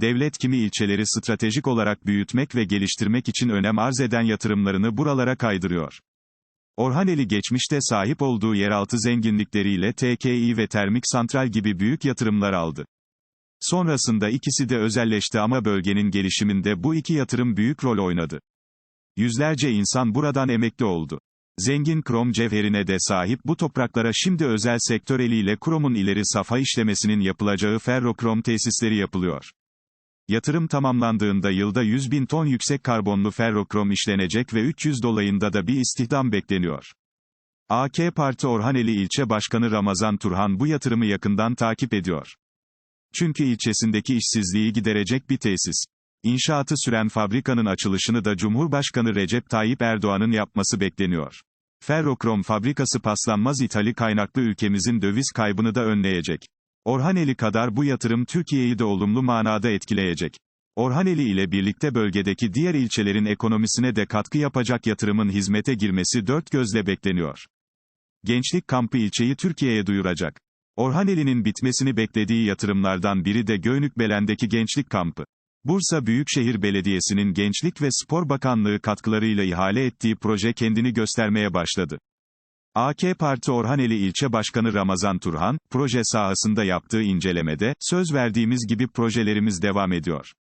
Devlet kimi ilçeleri stratejik olarak büyütmek ve geliştirmek için önem arz eden yatırımlarını buralara kaydırıyor. Orhaneli geçmişte sahip olduğu yeraltı zenginlikleriyle TKİ ve termik santral gibi büyük yatırımlar aldı. Sonrasında ikisi de özelleşti ama bölgenin gelişiminde bu iki yatırım büyük rol oynadı. Yüzlerce insan buradan emekli oldu. Zengin krom cevherine de sahip bu topraklara şimdi özel sektör eliyle kromun ileri safa işlemesinin yapılacağı ferrokrom tesisleri yapılıyor. Yatırım tamamlandığında yılda 100 bin ton yüksek karbonlu ferrokrom işlenecek ve 300 dolayında da bir istihdam bekleniyor. AK Parti Orhaneli ilçe başkanı Ramazan Turhan bu yatırımı yakından takip ediyor. Çünkü ilçesindeki işsizliği giderecek bir tesis. İnşaatı süren fabrikanın açılışını da Cumhurbaşkanı Recep Tayyip Erdoğan'ın yapması bekleniyor. Ferrokrom fabrikası paslanmaz ithali kaynaklı ülkemizin döviz kaybını da önleyecek. Orhaneli kadar bu yatırım Türkiye'yi de olumlu manada etkileyecek. Orhaneli ile birlikte bölgedeki diğer ilçelerin ekonomisine de katkı yapacak yatırımın hizmete girmesi dört gözle bekleniyor. Gençlik kampı ilçeyi Türkiye'ye duyuracak. Orhaneli'nin bitmesini beklediği yatırımlardan biri de Göynükbelen'deki gençlik kampı. Bursa Büyükşehir Belediyesi'nin Gençlik ve Spor Bakanlığı katkılarıyla ihale ettiği proje kendini göstermeye başladı. AK Parti Orhaneli İlçe Başkanı Ramazan Turhan, proje sahasında yaptığı incelemede, söz verdiğimiz gibi projelerimiz devam ediyor.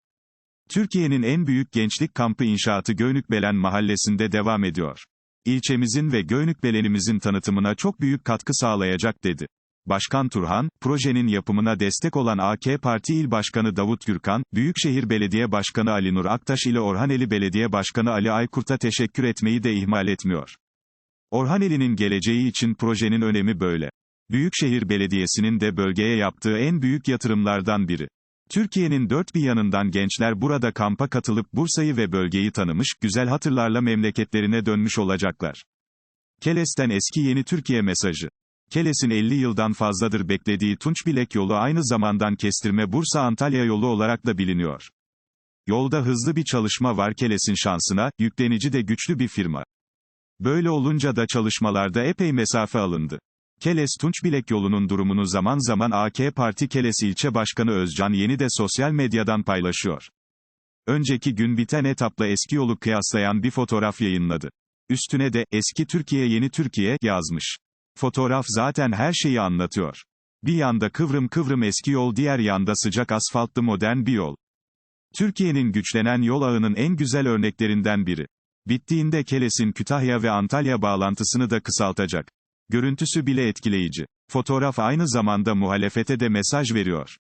Türkiye'nin en büyük gençlik kampı inşaatı Göynükbelen mahallesinde devam ediyor. İlçemizin ve Göynükbelen'imizin tanıtımına çok büyük katkı sağlayacak dedi. Başkan Turhan, projenin yapımına destek olan AK Parti İl Başkanı Davut Gürkan, Büyükşehir Belediye Başkanı Ali Nur Aktaş ile Orhaneli Belediye Başkanı Ali Aykurt'a teşekkür etmeyi de ihmal etmiyor. Orhaneli'nin geleceği için projenin önemi böyle. Büyükşehir Belediyesi'nin de bölgeye yaptığı en büyük yatırımlardan biri. Türkiye'nin dört bir yanından gençler burada kampa katılıp Bursa'yı ve bölgeyi tanımış, güzel hatırlarla memleketlerine dönmüş olacaklar. Keles'ten eski yeni Türkiye mesajı. Keles'in 50 yıldan fazladır beklediği Tunç Bilek yolu aynı zamandan kestirme Bursa-Antalya yolu olarak da biliniyor. Yolda hızlı bir çalışma var Keles'in şansına, yüklenici de güçlü bir firma. Böyle olunca da çalışmalarda epey mesafe alındı. Keles Tunçbilek yolunun durumunu zaman zaman AK Parti Keles ilçe başkanı Özcan Yeni de sosyal medyadan paylaşıyor. Önceki gün biten etapla eski yolu kıyaslayan bir fotoğraf yayınladı. Üstüne de, eski Türkiye yeni Türkiye, yazmış. Fotoğraf zaten her şeyi anlatıyor. Bir yanda kıvrım kıvrım eski yol diğer yanda sıcak asfaltlı modern bir yol. Türkiye'nin güçlenen yol ağının en güzel örneklerinden biri. Bittiğinde Keles'in Kütahya ve Antalya bağlantısını da kısaltacak. Görüntüsü bile etkileyici. Fotoğraf aynı zamanda muhalefete de mesaj veriyor.